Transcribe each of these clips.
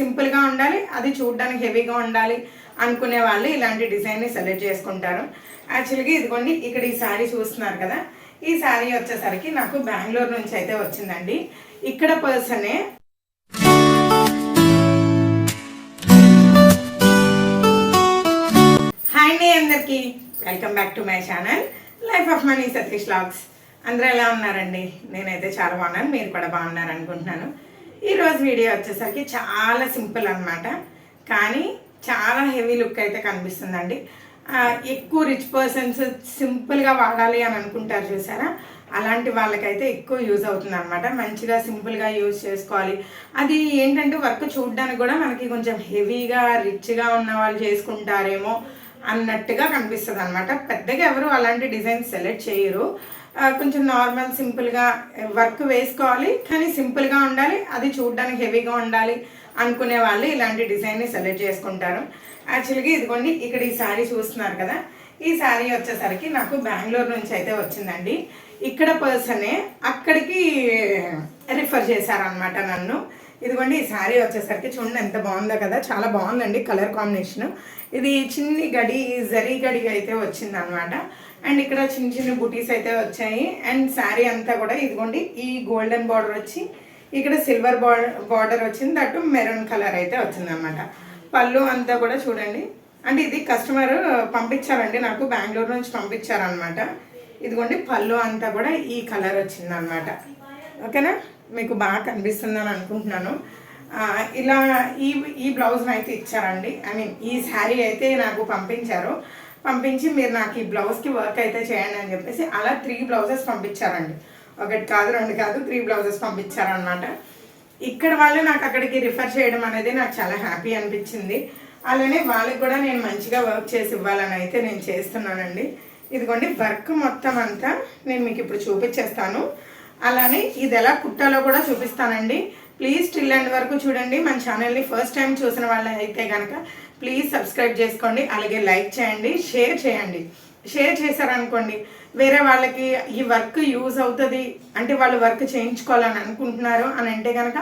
సింపుల్గా ఉండాలి అది చూడడానికి హెవీగా ఉండాలి అనుకునే వాళ్ళు ఇలాంటి డిజైన్ని సెలెక్ట్ చేసుకుంటారు. యాక్చువల్గా ఇదిగోండి ఇక్కడ ఈ శారీ చూస్తున్నారు కదా ఈ శారీ వచ్చేసరికి నాకు బెంగళూరు నుంచి అయితే వచ్చిందండి. ఇక్కడ పర్సనే హాయ్ అండి అందరికీ welcome back to my channel life of money Satish vlogs అందరూ ఎలా ఉన్నారండి? నేనైతే చాలా బాగున్నాను మీరు కూడా బాగున్నారు అనుకుంటున్నాను ఈరోజు వీడియో వచ్చేసరికి చాలా సింపుల్ అన్నమాట. కానీ చాలా హెవీ లుక్ అయితే కనిపిస్తుందండి. ఎక్కువ రిచ్ పర్సన్స్ సింపుల్గా వాడాలి అని అనుకుంటారు చూసారా? అలాంటి వాళ్ళకైతే ఎక్కువ యూజ్ అవుతుంది అనమాట మంచిగా సింపుల్గా యూజ్ చేసుకోవాలి. అది ఏంటంటే వర్క్ చూడడానికి కూడా మనకి కొంచెం హెవీగా రిచ్గా ఉన్న వాళ్ళు చేసుకుంటారేమో అన్నట్టుగా కనిపిస్తుంది అనమాట పెద్దగా ఎవరు అలాంటి డిజైన్స్ సెలెక్ట్ చేయరు. కొంచెం నార్మల్ సింపుల్గా వర్క్ వేసుకోవాలి కానీ సింపుల్గా ఉండాలి అది చూడడానికి హెవీగా ఉండాలి అనుకునే వాళ్ళు ఇలాంటి డిజైన్ని సెలెక్ట్ చేసుకుంటారు. యాక్చువల్గా ఇదిగోండి ఇక్కడ ఈ శారీ చూస్తున్నారు కదా ఈ శారీ వచ్చేసరికి నాకు బెంగళూరు నుంచి అయితే వచ్చిందండి. ఇక్కడ పర్సనే అక్కడికి రిఫర్ చేశారనమాట నన్ను. ఇదిగోండి ఈ శారీ వచ్చేసరికి చూడండి ఎంత బాగుందో కదా చాలా బాగుందండి కలర్ కాంబినేషన్ ఇది చిన్ని గడి జరీ గడి అయితే వచ్చింది అనమాట అండ్ ఇక్కడ చిన్న చిన్న బుటీస్ అయితే వచ్చాయి. అండ్ శారీ అంతా కూడా ఇదిగోండి ఈ గోల్డెన్ బార్డర్ వచ్చి ఇక్కడ సిల్వర్ బార్డర్ వచ్చింది. దట్టు మెరూన్ కలర్ అయితే వచ్చింది అనమాట పళ్ళు అంతా కూడా చూడండి. అంటే ఇది కస్టమర్ పంపించారండి నాకు బెంగళూరు నుంచి పంపించారనమాట ఇదిగోండి పళ్ళు అంతా కూడా ఈ కలర్ వచ్చిందనమాట ఓకేనా? మీకు బాగా కనిపిస్తుందని అనుకుంటున్నాను. ఇలా ఈ ఈ బ్లౌజ్ని అయితే ఇచ్చారండి. ఐ మీన్ ఈ శారీ అయితే నాకు పంపించారు. పంపించి మీరు నాకు ఈ బ్లౌజ్కి వర్క్ అయితే చేయండి అని చెప్పేసి అలా త్రీ బ్లౌజెస్ పంపించారండి. ఒకటి కాదు రెండు కాదు త్రీ బ్లౌజెస్ పంపించారనమాట ఇక్కడ వాళ్ళు నాకు అక్కడికి రిఫర్ చేయడం అనేది నాకు చాలా హ్యాపీ అనిపించింది. అలానే వాళ్ళకి కూడా నేను మంచిగా వర్క్ చేసి ఇవ్వాలని అయితే నేను చేస్తున్నానండి. ఇదిగోండి వర్క్ మొత్తం అంతా నేను మీకు ఇప్పుడు చూపించేస్తాను. అలానే ఇది ఎలా కుట్టాలో కూడా చూపిస్తానండి. ప్లీజ్ టిల్ అండ్ వరకు చూడండి. మన ఛానల్ని ఫస్ట్ టైం చూసిన వాళ్ళు అయితే కనుక ప్లీజ్ సబ్స్క్రైబ్ చేసుకోండి. అలాగే లైక్ చేయండి షేర్ చేయండి. షేర్ చేశారనుకోండి వేరే వాళ్ళకి ఈ వర్క్ యూజ్ అవుతుంది అంటే వాళ్ళు వర్క్ చేయించుకోవాలని అనుకుంటున్నారు అని అంటే కనుక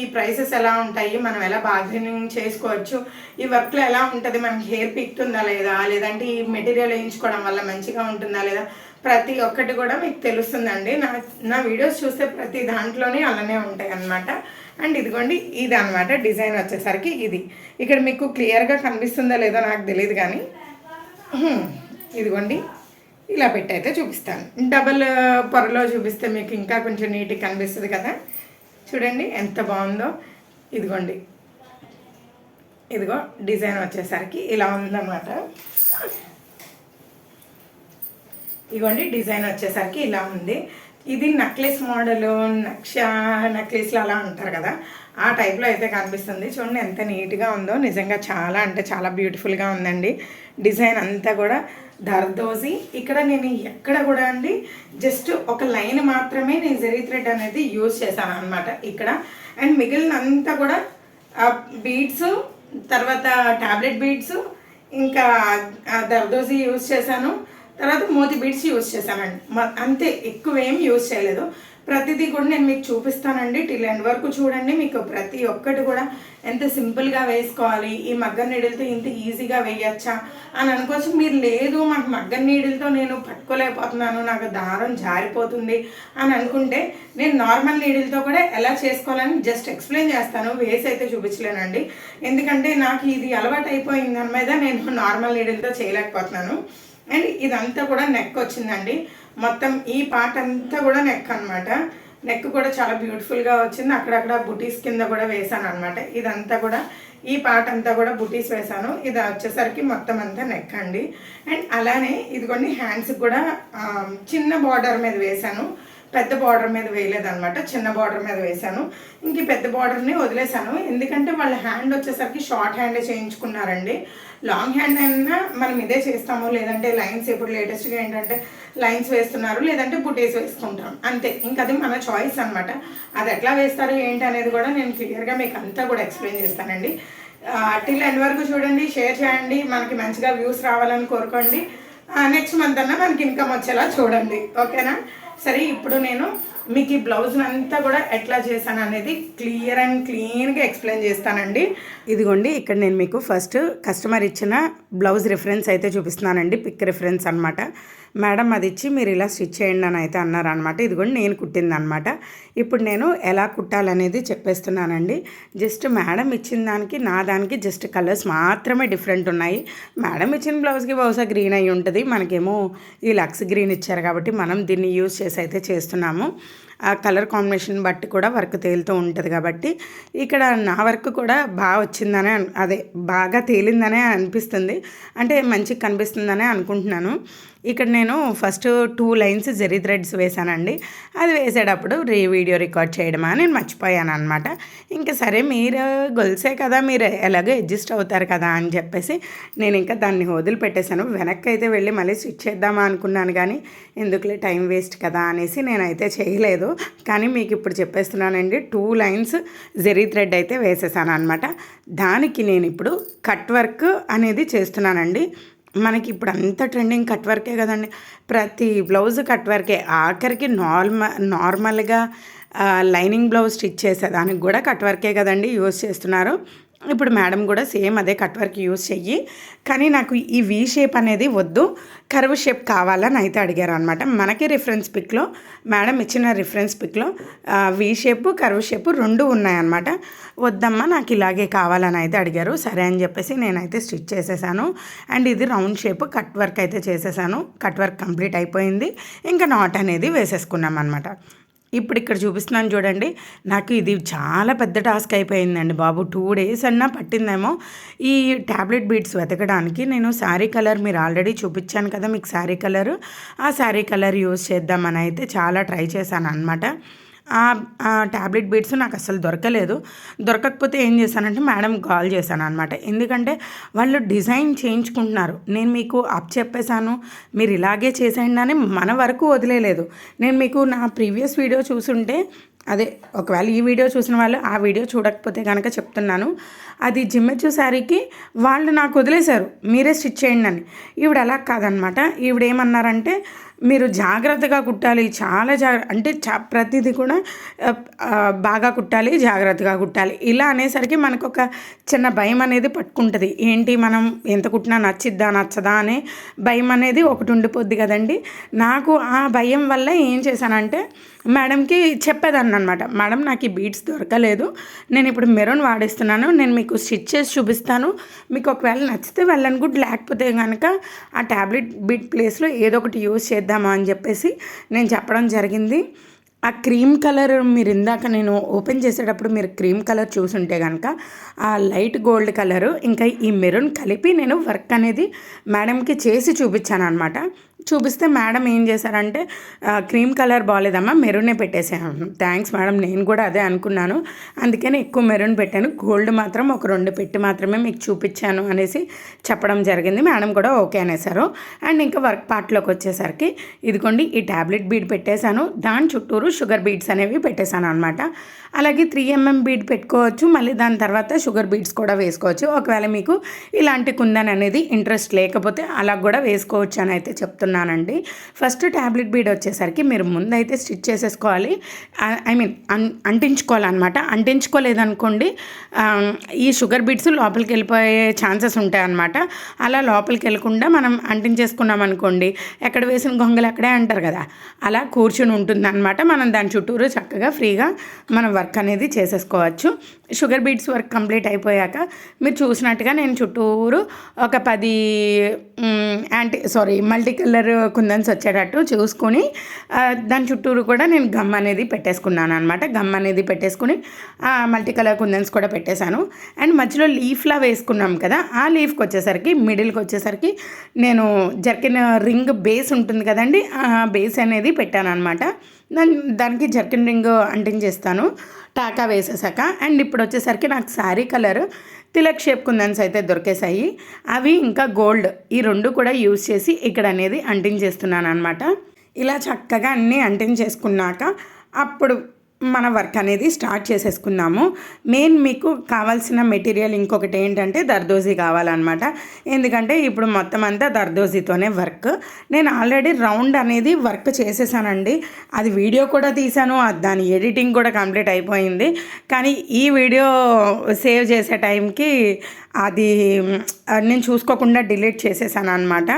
ఈ ప్రైసెస్ ఎలా ఉంటాయి? మనం ఎలా బార్గెనింగ్ చేసుకోవచ్చు? ఈ వర్క్లో ఎలా ఉంటుంది? మనకి హెయిర్ పిక్తుందా లేదా? లేదంటే ఈ మెటీరియల్ వేయించుకోవడం వల్ల మంచిగా ఉంటుందా లేదా? ప్రతి ఒక్కటి కూడా మీకు తెలుస్తుందండి. నా నా వీడియోస్ చూస్తే ప్రతి దాంట్లోనే అలానే ఉంటాయి అన్నమాట. అండ్ ఇదిగోండి ఇది అనమాట డిజైన్ వచ్చేసరికి ఇది. ఇక్కడ మీకు క్లియర్గా కనిపిస్తుందో లేదో నాకు తెలియదు కానీ ఇదిగోండి ఇలా పెట్టి అయితే చూపిస్తాను. డబల్ పొరలో చూపిస్తే మీకు ఇంకా కొంచెం నీట్గా కనిపిస్తుంది కదా. చూడండి ఎంత బాగుందో. ఇదిగోండి ఇదిగో డిజైన్ వచ్చేసరికి ఇలా ఉందన్నమాట. ఇదిగోండి డిజైన్ వచ్చేసరికి ఇలా ఉంది. ఇది నక్లెస్ మోడల్ నక్ష నక్లెస్లు అలా అంటారు కదా ఆ టైప్లో అయితే కనిపిస్తుంది. చూడండి ఎంత నీట్గా ఉందో. నిజంగా చాలా అంటే చాలా బ్యూటిఫుల్గా ఉందండి. డిజైన్ అంతా కూడా దర్దోసి. ఇక్కడ నేను ఎక్కడ కూడా అండి జస్ట్ ఒక లైన్ మాత్రమే నేను జరీ థ్రెడ్ అనేది యూజ్ చేశాను అనమాట ఇక్కడ. అండ్ మిగిలినంతా కూడా బీడ్స్ తర్వాత టాబ్లెట్ బీడ్స్ ఇంకా ఆ దర్దోసి యూజ్ చేశాను. తర్వాత మోతి బీడ్స్ యూజ్ చేశానండి. అంతే ఎక్కువ ఏం యూజ్ చేయలేదు. ప్రతిదీ కూడా నేను మీకు చూపిస్తానండి. టిల్ ఎండ్ వరకు చూడండి. మీకు ప్రతి ఒక్కటి కూడా ఎంత సింపుల్గా వేసుకోవాలి. ఈ మగ్గ నీడిల్తో ఇంత ఈజీగా వేయచ్చా అని అనుకోవచ్చు. మీరు లేదు మాకు మగ్గ నీడిల్తో నేను పట్టుకోలేకపోతున్నాను. నాకు దారం జారిపోతుంది అని అనుకుంటే నేను నార్మల్ నీడిల్తో కూడా ఎలా చేసుకోవాలని జస్ట్ ఎక్స్ప్లెయిన్ చేస్తాను. వేసి అయితే చూపించలేనండి. ఎందుకంటే నాకు ఇది అలవాటు అయిపోయింది దాని మీద నేను నార్మల్ నీడిల్తో చేయలేకపోతున్నాను. అండ్ ఇదంతా కూడా నెక్ వచ్చిందండి. మొత్తం ఈ పార్ట్ అంతా కూడా నెక్ అనమాట నెక్ కూడా చాలా బ్యూటిఫుల్గా వచ్చింది. అక్కడక్కడ బుటీస్ కింద కూడా వేసాను అనమాట ఇదంతా కూడా ఈ పార్ట్ అంతా కూడా బుటీస్ వేసాను ఇది వచ్చేసరికి మొత్తం అంతా నెక్ అండి. అండ్ అలానే ఇదిగోండి హ్యాండ్స్కి కూడా చిన్న బార్డర్ మీద వేసాను పెద్ద బార్డర్ మీద వేయలేదనమాట చిన్న బార్డర్ మీద వేసాను ఇంక పెద్ద బార్డర్ని వదిలేసాను ఎందుకంటే వాళ్ళ హ్యాండ్ వచ్చేసరికి షార్ట్ హ్యాండ్ చేయించుకున్నారండి. లాంగ్ హ్యాండ్ అయినా మనం ఇదే చేస్తాము. లేదంటే లైన్స్ ఇప్పుడు లేటెస్ట్గా ఏంటంటే లైన్స్ వేస్తున్నారు లేదంటే బుటీస్ వేసుకుంటాం. అంతే. ఇంక అది మన చాయిస్ అనమాట అది ఎట్లా వేస్తారు ఏంటి అనేది కూడా నేను క్లియర్గా మీకు అంతా కూడా ఎక్స్ప్లెయిన్ చేస్తానండి. టిల్ ఎండ్ వరకు చూడండి షేర్ చేయండి. మనకి మంచిగా వ్యూస్ రావాలని కోరుకోండి. నెక్స్ట్ మంత్ అన్నా మనకి ఇన్కమ్ వచ్చేలా చూడండి. ఓకేనా? సరే ఇప్పుడు నేను మీకు ఈ బ్లౌజ్ అంతా కూడా ఎట్లా చేశాను అనేది క్లియర్ అండ్ క్లీన్గా ఎక్స్ప్లెయిన్ చేస్తానండి. ఇదిగోండి ఇక్కడ నేను మీకు ఫస్ట్ కస్టమర్ ఇచ్చిన బ్లౌజ్ రిఫరెన్స్ అయితే చూపిస్తున్నానండి పిక్ రిఫరెన్స్ అనమాట మేడం అది ఇచ్చి మీరు ఇలా స్టిచ్ చేయండి అని అయితే అన్నారనమాట కూడా నేను కుట్టింది అనమాట ఇప్పుడు నేను ఎలా కుట్టాలనేది చెప్పేస్తున్నానండి. జస్ట్ మేడం ఇచ్చిన దానికి నా దానికి జస్ట్ కలర్స్ మాత్రమే డిఫరెంట్ ఉన్నాయి. మేడం ఇచ్చిన బ్లౌజ్కి బహుశా గ్రీన్ అయి ఉంటుంది. మనకేమో ఈ లక్స్ గ్రీన్ ఇచ్చారు కాబట్టి మనం దీన్ని యూజ్ చేసి అయితే చేస్తున్నాము. ఆ కలర్ కాంబినేషన్ బట్టి కూడా వర్క్ తేలుతూ ఉంటుంది కాబట్టి ఇక్కడ నా వర్క్ కూడా బాగా వచ్చిందనే అదే బాగా తేలిందనే అనిపిస్తుంది. అంటే మంచిగా కనిపిస్తుందనే అనుకుంటున్నాను. ఇక్కడ నేను first two lines zari threads వేశానండి. అది వేసేటప్పుడు రీ వీడియో రికార్డ్ చేయడమా నేను మర్చిపోయాను అనమాట ఇంకా సరే మీరు గొలిసే కదా మీరు ఎలాగో అడ్జస్ట్ అవుతారు కదా అని చెప్పేసి నేను ఇంకా దాన్ని వదిలిపెట్టేశాను వెనక్కి అయితే వెళ్ళి మళ్ళీ స్విచ్ చేద్దామా అనుకున్నాను కానీ ఎందుకులే టైం వేస్ట్ కదా అనేసి నేనైతే చేయలేదు. కానీ మీకు ఇప్పుడు చెప్పేస్తున్నానండి టూ లైన్స్ జెరీ థ్రెడ్ అయితే వేసేసాను అనమాట దానికి నేను ఇప్పుడు కట్ వర్క్ అనేది చేస్తున్నానండి. మనకి ఇప్పుడు అంత ట్రెండింగ్ కట్ వర్కే కదండి. ప్రతి బ్లౌజ్ కట్ వర్కే. ఆఖరికి నార్మల్ నార్మల్గా లైనింగ్ బ్లౌజ్ స్టిచ్ చేసేదానికి కూడా కట్ వర్కే కదండి యూజ్ చేస్తున్నారు. ఇప్పుడు మేడం కూడా సేమ్ అదే కట్ వర్క్ యూజ్ చెయ్యి. కానీ నాకు ఈ వీ షేప్ అనేది వద్దు. కర్వ్ షేప్ కావాలని అయితే అడిగారు అనమాట మనకి రిఫరెన్స్ పిక్లో మేడం ఇచ్చిన రిఫరెన్స్ పిక్లో వీ షేప్ కర్వ్ షేప్ రెండు ఉన్నాయన్నమాట. వద్దమ్మా నాకు ఇలాగే కావాలని అయితే అడిగారు. సరే అని చెప్పేసి నేనైతే స్టిచ్ చేసేసాను. అండ్ ఇది రౌండ్ షేప్ కట్ వర్క్ అయితే చేసేసాను. కట్ వర్క్ కంప్లీట్ అయిపోయింది. ఇంకా నాట్ అనేది వేసేసుకున్నాం అనమాట ఇప్పుడు ఇక్కడ చూపిస్తున్నాను చూడండి. నాకు ఇది చాలా పెద్ద టాస్క్ అయిపోయిందండి బాబు. టూ డేస్ అన్నా పట్టిందేమో. ఈ ట్యాబ్లెట్ బీట్స్ వెతకడానికి నేను శారీ కలర్ మీరు ఆల్రెడీ చూపించాను కదా మీకు శారీ కలర్. ఆ శారీ కలర్ యూజ్ చేద్దామని అయితే చాలా ట్రై చేశాను అనమాట ఆ ట్యాబ్లెట్ బీడ్స్ నాకు అసలు దొరకలేదు. దొరకకపోతే ఏం చేశానంటే మేడం కాల్ చేశాను అనమాట ఎందుకంటే వాళ్ళు డిజైన్ చేయించుకుంటున్నారు. నేను మీకు అప్ చెప్పేశాను. మీరు ఇలాగే చేసేయండి అని మన వరకు వదిలేదు నేను మీకు నా ప్రీవియస్ వీడియో చూసుంటే అదే ఒకవేళ ఈ వీడియో చూసిన వాళ్ళు ఆ వీడియో చూడకపోతే కనుక చెప్తున్నాను. అది జిమ్మెచ్చు శారీకి వాళ్ళు నాకు వదిలేశారు. మీరే స్టిచ్ చేయండి అని. ఈవిడ అలా కాదనమాట ఈవిడ ఏమన్నారంటే మీరు జాగ్రత్తగా కుట్టాలి చాలా జాగ్రత్త అంటే చా ప్రతిదీ కూడా బాగా కుట్టాలి జాగ్రత్తగా కుట్టాలి. ఇలా అనేసరికి మనకు ఒక చిన్న భయం అనేది పట్టుకుంటుంది. ఏంటి మనం ఎంత కుట్టినా నచ్చిద్దా నచ్చదా అనే భయం అనేది ఒకటి ఉండిపోద్ది కదండి. నాకు ఆ భయం వల్ల ఏం చేశానంటే మేడంకి చెప్పేదాన్ని అనమాట మేడం నాకు ఈ బీట్స్ దొరకలేదు. నేను ఇప్పుడు మెరూన్ వాడిస్తున్నాను. నేను మీకు స్టిచ్ చేసి చూపిస్తాను. మీకు ఒకవేళ నచ్చితే వెళ్ళను గుడ్. లేకపోతే కనుక ఆ ట్యాబ్లెట్ బీట్ ప్లేస్లో ఏదో ఒకటి యూజ్ చేద్దామా అని చెప్పేసి నేను చెప్పడం జరిగింది. ఆ క్రీమ్ కలర్ మీరు ఇందాక నేను ఓపెన్ చేసేటప్పుడు మీరు క్రీమ్ కలర్ చూసుంటే కనుక ఆ లైట్ గోల్డ్ కలరు ఇంకా ఈ మెరూన్ కలిపి నేను వర్క్ అనేది మేడంకి చేసి చూపించాను అనమాట చూపిస్తే మేడం ఏం చేశారంటే క్రీమ్ కలర్ బాగాలేదమ్మా మెరూనే పెట్టేసాను థ్యాంక్స్ మేడం నేను కూడా అదే అనుకున్నాను. అందుకని ఎక్కువ మెరూన్ పెట్టాను. గోల్డ్ మాత్రం ఒక రెండు పెట్టి మాత్రమే మీకు చూపించాను అనేసి చెప్పడం జరిగింది. మేడం కూడా ఓకే అనేసారు అండ్ ఇంకా వర్క్ పార్ట్లోకి వచ్చేసరికి ఇదిగోండి ఈ ట్యాబ్లెట్ బీడ్ పెట్టేశాను. దాని చుట్టూరు షుగర్ బీడ్స్ అనేవి పెట్టేశాను అనమాట అలాగే త్రీ ఎంఎం బీడ్ పెట్టుకోవచ్చు. మళ్ళీ దాని తర్వాత షుగర్ బీడ్స్ కూడా వేసుకోవచ్చు. ఒకవేళ మీకు ఇలాంటి కుందన్ అనేది ఇంట్రెస్ట్ లేకపోతే అలా కూడా వేసుకోవచ్చు అని అయితే చెప్తున్నానండి ఫస్ట్ ట్యాబ్లెట్ బీడ్ వచ్చేసరికి మీరు ముందైతే స్టిచ్ చేసేసుకోవాలి. ఐ మీన్ అన్ అంటించుకోవాలన్నమాట. అంటించుకోలేదనుకోండి ఈ షుగర్ బీడ్స్ లోపలికి వెళ్ళిపోయే ఛాన్సెస్ ఉంటాయన్నమాట. అలా లోపలికి వెళ్ళకుండా మనం అంటించేసుకున్నాం అనుకోండి ఎక్కడ వేసిన గొంగలు అక్కడే అంటారు కదా. అలా కూర్చుని ఉంటుందన్నమాట. మనం దాని చుట్టూరు చక్కగా ఫ్రీగా మనం వర్క్ అనేది చేసేసుకోవచ్చు. షుగర్ బీట్స్ వర్క్ కంప్లీట్ అయిపోయాక మీరు చూసినట్టుగా నేను చుట్టూరు ఒక పది anti sorry multi colour kundans వచ్చేటట్టు చూసుకొని దాని చుట్టూరు కూడా నేను గమ్ అనేది పెట్టేసుకున్నాను అనమాట గమ్ అనేది పెట్టేసుకుని మల్టీ కలర్ కుందన్స్ కూడా పెట్టేశాను. అండ్ మధ్యలో లీఫ్లా వేసుకున్నాం కదా ఆ లీఫ్కి వచ్చేసరికి మిడిల్కి వచ్చేసరికి నేను జర్కిన్ రింగ్ బేస్ ఉంటుంది కదండి ఆ బేస్ అనేది పెట్టాను అనమాట దాని దానికి జర్కిన్ రింగ్ అంటించేస్తాను టాకా వేసేసాక అండ్ ఇప్పుడు వచ్చేసరికి నాకు sari colour tilak shape kundans అయితే దొరికేసాయి అవి ఇంకా గోల్డ్. ఈ రెండు కూడా యూజ్ చేసి ఇక్కడ అనేది అంటించేస్తున్నాను అనమాట ఇలా చక్కగా అన్నీ అంటించేసుకున్నాక అప్పుడు మన వర్క్ అనేది స్టార్ట్ చేసేసుకున్నాము. మెయిన్ మీకు కావాల్సిన మెటీరియల్ ఇంకొకటి ఏంటంటే దర్దోజీ కావాలన్నమాట. ఎందుకంటే ఇప్పుడు మొత్తం అంతా దర్దోజీతోనే వర్క్. నేను ఆల్రెడీ రౌండ్ అనేది వర్క్ చేసేసానండి. అది వీడియో కూడా తీసాను దాని ఎడిటింగ్ కూడా కంప్లీట్ అయిపోయింది. కానీ ఈ వీడియో సేవ్ చేసే టైంకి అది నేను చూసుకోకుండా డిలీట్ చేసేసాను అనమాట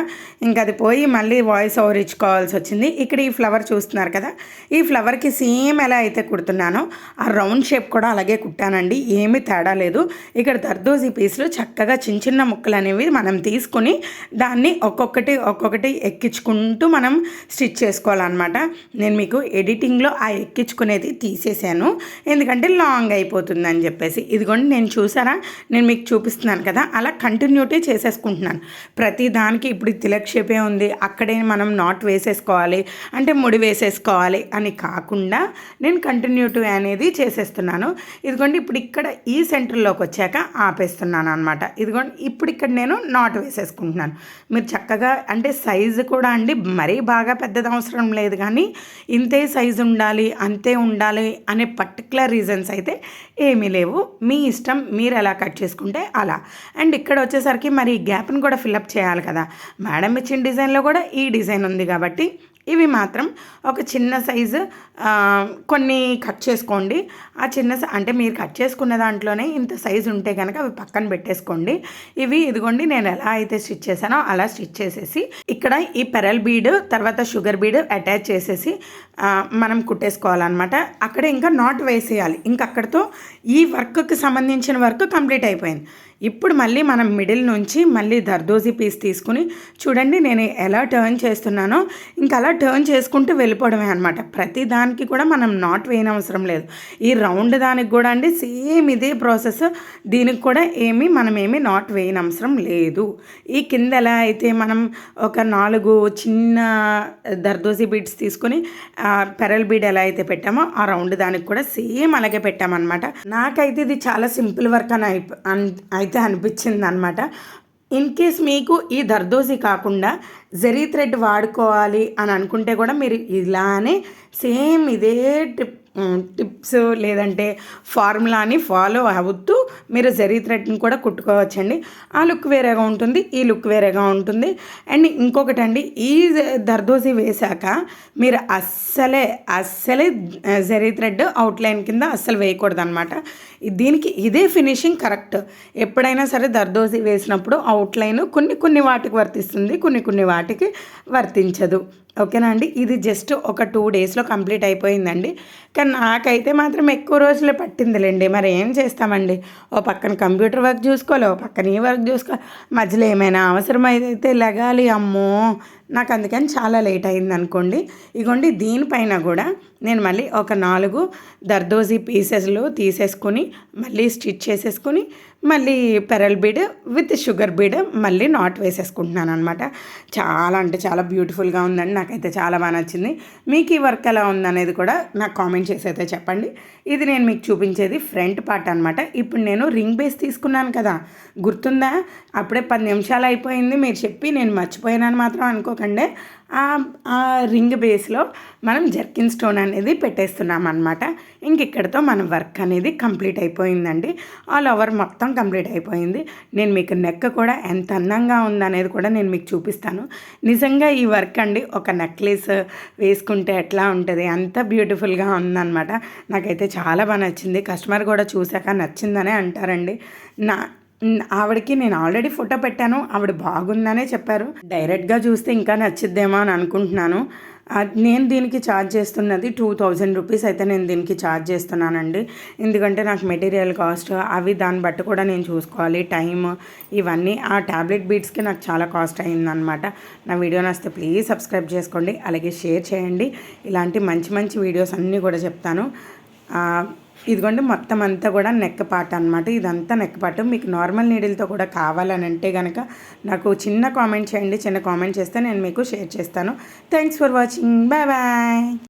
ఇంకా అది పోయి మళ్ళీ వాయిస్ ఓవర్ ఇచ్చుకోవాల్సి వచ్చింది. ఇక్కడ ఈ ఫ్లవర్ చూస్తున్నారు కదా ఈ ఫ్లవర్కి సేమ్ ఎలా అయితే కుడుతున్నానో ఆ రౌండ్ షేప్ కూడా అలాగే కుట్టానండి. ఏమీ తేడా లేదు. ఇక్కడ దర్దోజీ పీసులు చక్కగా చిన్న చిన్న ముక్కలు అనేవి మనం తీసుకుని దాన్ని ఒక్కొక్కటి ఒక్కొక్కటి ఎక్కించుకుంటూ మనం స్టిచ్ చేసుకోవాలన్నమాట. నేను మీకు ఎడిటింగ్లో ఆ ఎక్కించుకునేది తీసేసాను. ఎందుకంటే లాంగ్ అయిపోతుందని చెప్పేసి. ఇదిగోండి నేను చూసారా? నేను మీకు చూపిస్తున్నాను కదా అలా కంటిన్యూటీ చేసేసుకుంటున్నాను. ప్రతి దానికి ఇప్పుడు తిలక్ షేపే ఉంది అక్కడే మనం నాట్ వేసేసుకోవాలి అంటే ముడి వేసేసుకోవాలి అని కాకుండా నేను కంటిన్యూటీ అనేది చేసేస్తున్నాను. ఇదిగోండి ఇప్పుడు ఇక్కడ ఈ సెంటర్లోకి వచ్చాక ఆపేస్తున్నాను అనమాట ఇదిగోండి ఇప్పుడు ఇక్కడ నేను నాట్ వేసేసుకుంటున్నాను. మీరు చక్కగా అంటే సైజు కూడా అండి మరీ బాగా పెద్దది అవసరం లేదు కానీ ఇంతే సైజు ఉండాలి అంతే ఉండాలి అనే పర్టికులర్ రీజన్స్ అయితే ఏమీ లేవు. మీ ఇష్టం మీరు ఎలా కట్ చేసుకుంటే అలా. అండ్ ఇక్కడ వచ్చేసరికి మరి ఈ గ్యాప్ని కూడా ఫిల్అప్ చేయాలి కదా. మేడం ఇచ్చిన డిజైన్లో కూడా ఈ డిజైన్ ఉంది కాబట్టి ఇవి మాత్రం ఒక చిన్న సైజు కొన్ని కట్ చేసుకోండి. ఆ చిన్న అంటే మీరు కట్ చేసుకున్న దాంట్లోనే ఇంత సైజు ఉంటే కనుక అవి పక్కన పెట్టేసుకోండి. ఇవి ఇదిగోండి నేను ఎలా అయితే స్టిచ్ చేశానో అలా స్టిచ్ చేసేసి ఇక్కడ ఈ పెరల్ బీడ్ తర్వాత షుగర్ బీడ్ అటాచ్ చేసేసి మనం కుట్టేసుకోవాలన్నమాట. అక్కడ ఇంకా నాట్ వేసేయాలి. ఇంక అక్కడితో ఈ వర్క్కి సంబంధించిన వర్క్ కంప్లీట్ అయిపోయింది. ఇప్పుడు మళ్ళీ మనం మిడిల్ నుంచి మళ్ళీ దర్దోజీ పీస్ తీసుకుని చూడండి నేను ఎలా టర్న్ చేస్తున్నానో. ఇంకా అలా టర్న్ చేసుకుంటూ వెళ్ళిపోవడమే అనమాట ప్రతి దానికి కూడా మనం నాట్ వేయనవసరం లేదు. ఈ రౌండ్ దానికి కూడా అండి సేమ్ ఇదే ప్రాసెస్ దీనికి కూడా ఏమి మనం ఏమి నాట్ వేయనవసరం లేదు. ఈ కింద ఎలా అయితే మనం ఒక నాలుగు చిన్న దర్దోజీ బీడ్స్ తీసుకుని పెరల్ బీడ్ ఎలా అయితే పెట్టామో ఆ రౌండ్ దానికి కూడా సేమ్ అలాగే పెట్టామన్నమాట. నాకైతే ఇది చాలా సింపుల్ వర్క్ అని అయితే అనిపించింది అనమాట ఇన్ కేస్ మీకు ఈ దర్దోసి కాకుండా జరీ థ్రెడ్ వాడుకోవాలి అని అనుకుంటే కూడా మీరు ఇలానే సేమ్ ఇదే టిప్ టిప్స్ లేదంటే ఫార్ములాని ఫాలో అవుతూ మీరు జరీ థ్రెడ్ని కూడా కుట్టుకోవచ్చండి. ఆ లుక్ వేరేగా ఉంటుంది ఈ లుక్ వేరేగా ఉంటుంది. అండ్ ఇంకొకటి అండి ఈ దర్దోజీ వేశాక మీరు అస్సలే అస్సలే జరీ థ్రెడ్ అవుట్లైన్ కింద అస్సలు వేయకూడదు అనమాట దీనికి ఇదే ఫినిషింగ్ కరెక్ట్. ఎప్పుడైనా సరే దర్దోజీ వేసినప్పుడు అవుట్లైన్ కొన్ని కొన్ని వాటికి వర్తిస్తుంది కొన్ని కొన్ని వాటికి వర్తించదు. ఓకేనా అండి? ఇది జస్ట్ ఒక టూ డేస్లో కంప్లీట్ అయిపోయిందండి. కానీ నాకైతే మాత్రం ఎక్కువ రోజులే పట్టిందిలేండి. మరి ఏం చేస్తామండి? ఓ పక్కన కంప్యూటర్ వర్క్ చూసుకోవాలి ఓ పక్కన ఈ వర్క్ చూసుకోవాలి. మధ్యలో ఏమైనా అవసరమైతే లెగాలి అమ్మో! నాకు అందుకని చాలా లేట్ అయింది అనుకోండి. ఇగోండి దీనిపైన కూడా నేను మళ్ళీ ఒక నాలుగు దర్దోజీ పీసెస్లు తీసేసుకొని మళ్ళీ స్టిచ్ చేసేసుకుని మళ్ళీ pearl bead with sugar bead మళ్ళీ నాట్ వేసేసుకుంటున్నాను అనమాట చాలా అంటే చాలా బ్యూటిఫుల్గా ఉందండి. నాకైతే చాలా బాగా నచ్చింది. మీకు ఈ వర్క్ ఎలా ఉందనేది కూడా నాకు కామెంట్ చేసి అయితే చెప్పండి. ఇది నేను మీకు చూపించేది ఫ్రంట్ పార్ట్ అనమాట ఇప్పుడు నేను రింగ్ బేస్ తీసుకున్నాను కదా గుర్తుందా? అప్పుడే పది నిమిషాలు అయిపోయింది. మీరు చెప్పి నేను మర్చిపోయానని మాత్రం అనుకోకండి. ఆ రింగ్ బేస్లో మనం జర్కిన్ స్టోన్ అనేది పెట్టేస్తున్నాం అనమాట ఇంక ఇక్కడతో మన వర్క్ అనేది కంప్లీట్ అయిపోయిందండి. ఆల్ ఓవర్ మొత్తం కంప్లీట్ అయిపోయింది. నేను మీకు నెక్ కూడా ఎంత అందంగా ఉందనేది కూడా నేను మీకు చూపిస్తాను. నిజంగా ఈ వర్క్ అండి ఒక నెక్లెస్ వేసుకుంటే ఎట్లా ఉంటుంది? అంత బ్యూటిఫుల్గా ఉందన్నమాట. నాకైతే చాలా బాగా నచ్చింది. కస్టమర్ కూడా చూశాక నచ్చిందనే అంటారండి. నా ఆవిడకి నేను ఆల్రెడీ ఫోటో పెట్టాను. ఆవిడ బాగుందనే చెప్పారు. డైరెక్ట్గా చూస్తే ఇంకా నచ్చిద్దేమో అని అనుకుంటున్నాను. నేను దీనికి ఛార్జ్ చేస్తున్నది టూ థౌజండ్ రూపీస్ అయితే నేను దీనికి ఛార్జ్ చేస్తున్నానండి. ఎందుకంటే నాకు మెటీరియల్ కాస్ట్ అవి దాన్ని బట్టి కూడా నేను చూసుకోవాలి. టైం ఇవన్నీ. ఆ ట్యాబ్లెట్ బీట్స్కి నాకు చాలా కాస్ట్ అయిందనమాట నా వీడియో నస్తే ప్లీజ్ సబ్స్క్రైబ్ చేసుకోండి. అలాగే షేర్ చేయండి. ఇలాంటి మంచి మంచి వీడియోస్ అన్నీ కూడా చెప్తాను. ఇదిగోండి మొత్తం అంతా కూడా నెక్ పాట అనమాట ఇదంతా నెక్ పాట మీకు నార్మల్ నీడిల్తో కూడా కావాలని అంటే కనుక నాకు చిన్న కామెంట్ చేయండి. చిన్న కామెంట్ చేస్తే నేను మీకు షేర్ చేస్తాను. Thanks for watching. Bye bye.